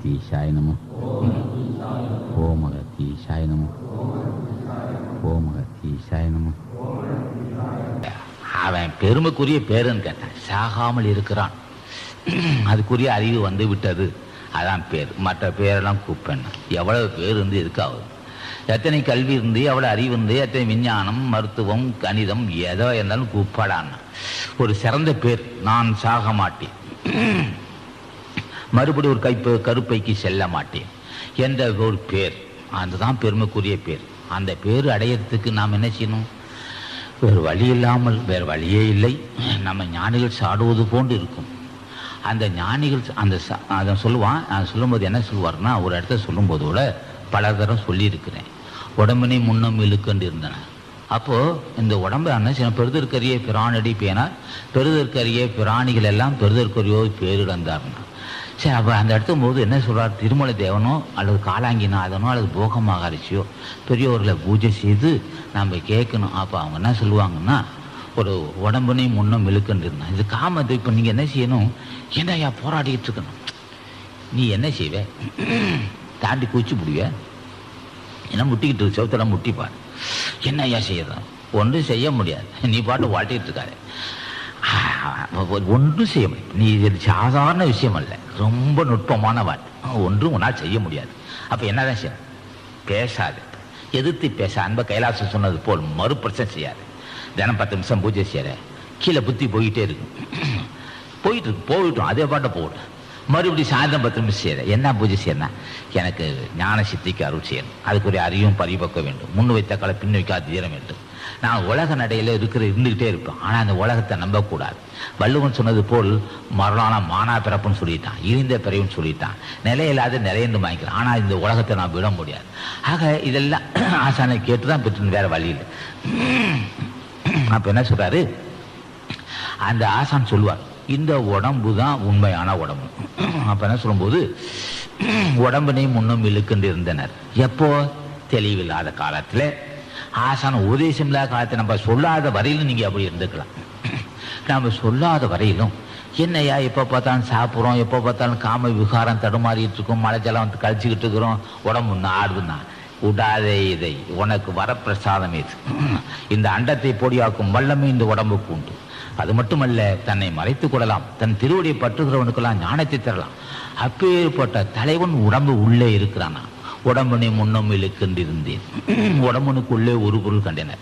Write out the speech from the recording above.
அகத்தீஷாய நம ஓம் அகத்தீஷாய நம ஓம் அகத்தீஷாய நம அவன் பெருமைக்குரிய பேருன்னு கேட்டான். சாகாமல் இருக்கிறான். அதுக்குரிய அறிவு வந்து விட்டது. அதான் பேர். மற்ற பேரெல்லாம் கூப்பேன் எவ்வளவு பேர் இருந்து இருக்காது எத்தனை கல்வி இருந்து எவ்வளோ அறிவு இருந்து எத்தனை விஞ்ஞானம் மருத்துவம் கணிதம் எதோ இருந்தாலும் கூப்பாடான் ஒரு சிறந்த பேர். நான் சாக மாட்டேன். மறுபடி ஒரு கைப்பு கருப்பைக்கு செல்ல மாட்டேன் என்ற ஒரு பேர். அதுதான் பெருமைக்குரிய பேர். அந்த பேர் அடையிறதுக்கு நாம் என்ன செய்யணும்? வேறு வழி இல்லாமல் வேறு வழியே இல்லை. நம்ம ஞானிகள் சாடுவது போன்று இருக்கும். அந்த ஞானிகள் அந்த அதை சொல்லுவான் அதை சொல்லும்போது என்ன சொல்லுவார்னா ஒரு இடத்த சொல்லும்போது கூட பல தரம் சொல்லியிருக்கிறேன். உடம்பினை முன்னம் இழுக்கண்டு இருந்தன அப்போது இந்த உடம்பு என்ன செய்யணும்? பெருதற்கரிய பிராணடி பேனார் பெருதற்கரிய பிராணிகள் எல்லாம் பெருதற்கரியோ பேரிழந்தார்னா சரி அப்போ அந்த இடத்த போது என்ன சொல்கிறார் திருமலை தேவனோ அல்லது காலாங்கிநாதனோ அல்லது போக மகாரிஷியோ பெரியவர்களை பூஜை செய்து நம்ம கேட்கணும். அப்போ அவங்க என்ன சொல்லுவாங்கன்னா ஒரு உடம்புனே முன்னும் இழுக்கின்றிருந்தான் இது காமத்தை இப்போ நீங்கள் என்ன செய்யணும்? ஏன்டா போராடிக்கிட்டு இருக்கணும்? நீ என்ன செய்வ? தாண்டி குச்சி பிடிவ. என்ன முட்டிக்கிட்டு இருக்கு, முட்டிப்பார். என்ன ஐயா செய்யறோம் ஒன்றும் செய்ய முடியாது. நீ பாட்டு வாழ்த்திட்டு இருக்காரு. ஒன்றும் செய்ய முடியும் நீ இது சாதாரண விஷயம் அல்ல ரொம்ப நுட்பமானவன் ஒன்றும் உன்னால் செய்ய முடியாது அப்போ என்னதான் செய்ய பேசாது எதிர்த்து பேச அன்ப கைலாசம் சொன்னது போல் மறுபிரச்சனை செய்யாது தினம் பத்து நிமிஷம் பூஜை செய்யற கீழே புத்தி போயிட்டே இருக்கும் போயிட்டு இருக்கு போயிட்டோம் அதே பாட்டை போகட்டும் மறுபடியும் சாயந்தரம் பத்து நிமிஷம் செய்யற என்ன பூஜை செய்யணும் எனக்கு ஞான சித்திக்கு அருள் செய்யணும். அதுக்குரிய அறிவும் பரிபக்க வேண்டும். முன் வைத்த கால பின் வைக்காத தீரம் வேண்டும். நான் உலக நடையில இருக்கிற இருந்துகிட்டே இருப்பேன். ஆனால் அந்த உலகத்தை நம்பக்கூடாது. வள்ளுவன் சொன்னது போல் மரணான மானா பிறப்புன்னு சொல்லிட்டான். இருந்த பிறவுன்னு சொல்லிட்டான். நிலையில்லாத நிலையந்து வாங்கிக்கலாம். ஆனால் இந்த உலகத்தை நான் விட முடியாது. ஆக இதெல்லாம் ஆசானை கேட்டு தான் பெற்று வேற வழி இல்லை. அப்போ என்ன சொல்றாரு? அந்த ஆசான் சொல்லுவார். இந்த உடம்பு தான் உண்மையான உடம்பு. அப்ப என்ன சொல்லும்போது உடம்பினை முன்னும் இழுக்கின்று இருந்தனர் எப்போ? தெளிவில்லாத காலத்தில். ஆசான உபதேசம் இல்லாத காலத்தை நம்ம சொல்லாத வரையிலும் நீங்கள் அப்படி இருந்துக்கலாம். நம்ம சொல்லாத வரையிலும் என்னையா எப்போ பார்த்தாலும் சாப்பிட்றோம் எப்போ பார்த்தாலும் காம விகாரம் தடுமாறிட்டு இருக்கோம் மழை ஜலம் வந்து கழிச்சுக்கிட்டு இருக்கிறோம் உடம்பு நாடுதுன்னா விடாதே இதை உனக்கு வரப்பிரசாதம் இது. இந்த அண்டத்தை பொடியாக்கும் வல்லமை இந்த உடம்புக்கு உண்டு. அது மட்டுமல்ல தன்னை மறைத்துக் கொள்ளலாம். தன் திருவடியை பற்றுகிறவனுக்கெல்லாம் ஞானத்தை தரலாம். அப்பேற்பட்ட தலைவன் உடம்பு உள்ளே இருக்கிறானா? உடம்பனை முன்னம் இழுக்கின்றிருந்தேன். உடம்புனுக்குள்ளே ஒரு பொருள் கண்டனர்.